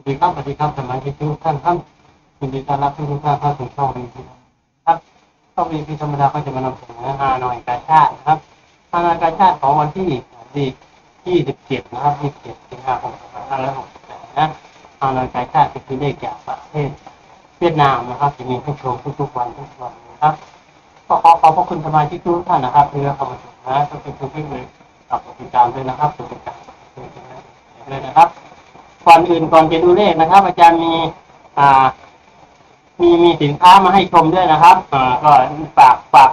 สวัสดีครับสวัสดีครับสมาชิกทุกท่านครับยินดีต้อนรับทุกท่านเข้าสู่ช่องวีพีครับช่องวีพีธรรมดาก็จะมานำเสนอฮานอยกาชาตินะครับฮานอยกาชาติของวันที่ที่27นะครับ27สิงหาคม2568นะฮานอยกาชาติคือเลขจากประเทศเวียดนามนะครับจะมีผู้ชมทุกๆวันทุกวันนะครับก็ขอขอบพระคุณสมาชิกทุกท่านนะครับที่เข้ามาชมนะก็เป็นทุกท่านเลยกกดติดตามด้วยนะครับกดติดตามเลยนะครับ ก่อนอื่นก่อนจะดูเลขนะครับ อาจารย์มีอ่า มีมีสินค้ามาให้ชมด้วยนะครับอ่าก็ฝากฝาก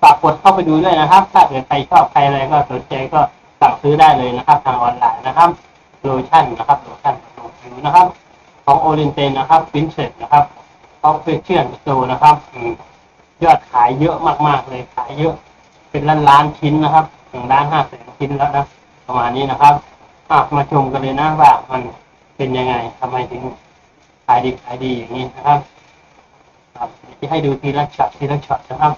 ฝากกดเข้าไปดูด้วยนะครับ ถ้าเกิดใครชอบใครอะไรก็สนใจก็สั่งซื้อได้เลยนะครับ ทางออนไลน์นะครับโลชั่นนะครับโลชั่นโลผิวนะครับ ของโอเรนเตนนะครับฟินเชตนะครับของเฟเชียนโซนะครับยอดขายเยอะมากๆเลยขายเยอะ เป็นล้านล้านชิ้นนะครับหนึ่งล้านห้าแสนชิ้นแล้วนะประมาณนี้นะครับ อะมาชมกันเลยนะว่ามันเป็นยังไงทำไมถึงขายดีขายดีอย่างนี้นะครับครับเดี๋ยวจะให้ดูทีละช็อตทีละช็อตนะครับ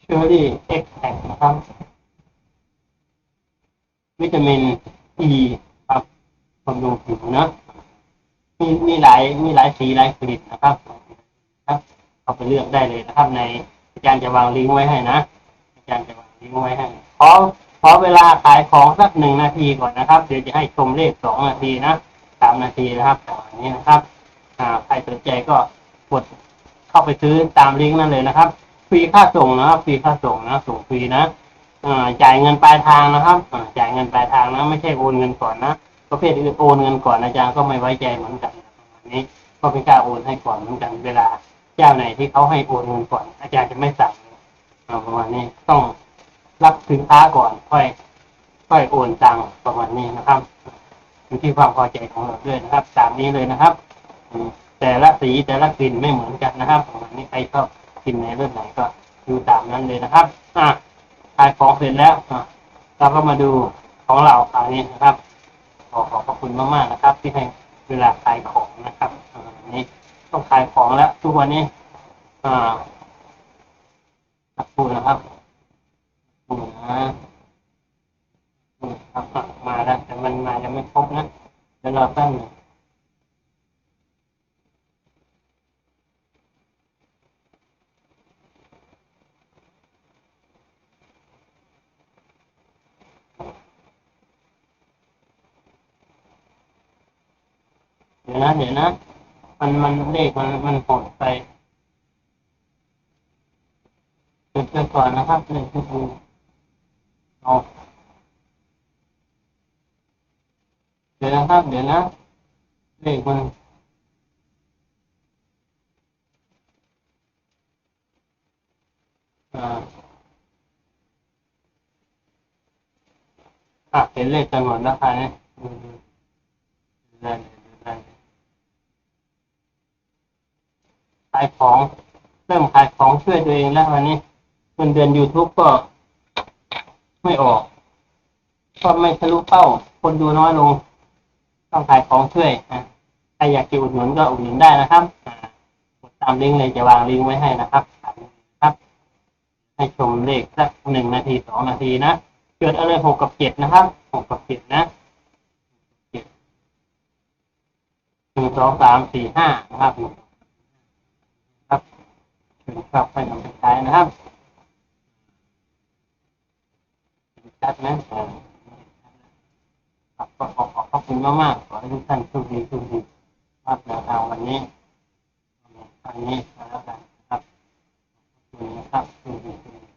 เชอรี่เอ็กแทกนะครับ วิตามินอีครับบำรุงผิวนะมีมีหลายมีหลายสีหลายกลิ่นนะครับครับเอาไปเลือกได้เลยนะครับในอาจารย์จะวางลิงก์ไว้ให้นะอาจารย์จะวางลิงก์ไว้ให้ขอ ขอเวลาขายของสักหนึ่งนาทีก่อนนะครับ เดี๋ยวจะให้ชมเลขสองนาทีนะสามนาทีนะครับประมาณนี้นะครับใครสนใจก็กดเข้าไปซื้อตามลิงก์นั่นเลยนะครับ ฟรีค่าส่งนะครับ ฟรีค่าส่งนะ ส่งฟรีนะจ่ายเงินปลายทางนะครับจ่ายเงินปลายทางนะ ไม่ใช่โอนเงินก่อนนะประเภทอื่นโอนเงินก่อนอาจารย์ก็ไม่ไว้ใจเหมือนกันนนี้ก็ไม่กล้าโอนให้ก่อนเหมือนกันเวลา เจ้าไหนที่เขาให้โอนเงินก่อน อาจารย์จะไม่สั่งประมาณนี้ต้อง รับสินค้าก่อนค่อยค่อยโอนตังค์ประมาณนี้นะครับอยู่ที่ความพอใจของเราด้วยนะครับ ตามนี้เลยนะครับแต่ละสีแต่ละกลิ่นไม่เหมือนกันนะครับประมาณนี้ใครชอบกลิ่นไหนเรื่องไหนก็ดูตามนั้นเลยนะครับ อะขายของเสร็จแล้วอะเราก็มาดูของเราคราวนี้นะครับ ขอขอบพระคุณมากๆนะครับ ที่ให้เวลาขายของนะครับอันนี้ต้องขายของแล้วทุกวันนี้ อ่าสักครู่นะครับ สักครู่นะอืมครับอะมาแล้วแต่มันมายังไม่ครบนะเดี๋ยวรอแป๊บหนึงเดี๋ยวนะเดี๋ยวนะ มันมันเลขมันมันโหดไปเดี๋ยวก่อนนะครับเลขที่ดู เอาเดี๋ยวนะครับ เดี๋ยวนะเลขมันอ่าอะเห็นเลขกันหมดแล้วค่ะเนี่ยขายของ เริ่มขายของช่วยตัวเองแล้ววันนี้เงินเดือน YouTube ก็ ไม่ออกก็ไม่ทะลุเป้า คนดูน้อยลง ต้องขายของช่วยอะใครอยากจะอุดหนุนก็อุดหนุนได้นะครับกดตามลิงก์เลยจะวางลิงก์ไว้ให้นะครับครับ ให้ชมเลขสักหนึ่งนาทีสองนาทีนะเกิดอะไรหกกับเจ็ดนะครับหกกับเจ็ดนะเจ็ดหนึ่งสองสามสี่ห้านะครับครับถึงครับให้นำไปใช้นะครับ ชัดนะอ่าครับก็ขอขอบพระคุณมากๆขอให้ทุกท่านโชคดีโชคดีภาพแนวทางวันนี้วันนี้แล้วกันครับขอบคุณนะครับโชคดีโชคดี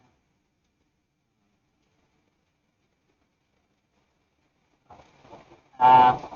ครับ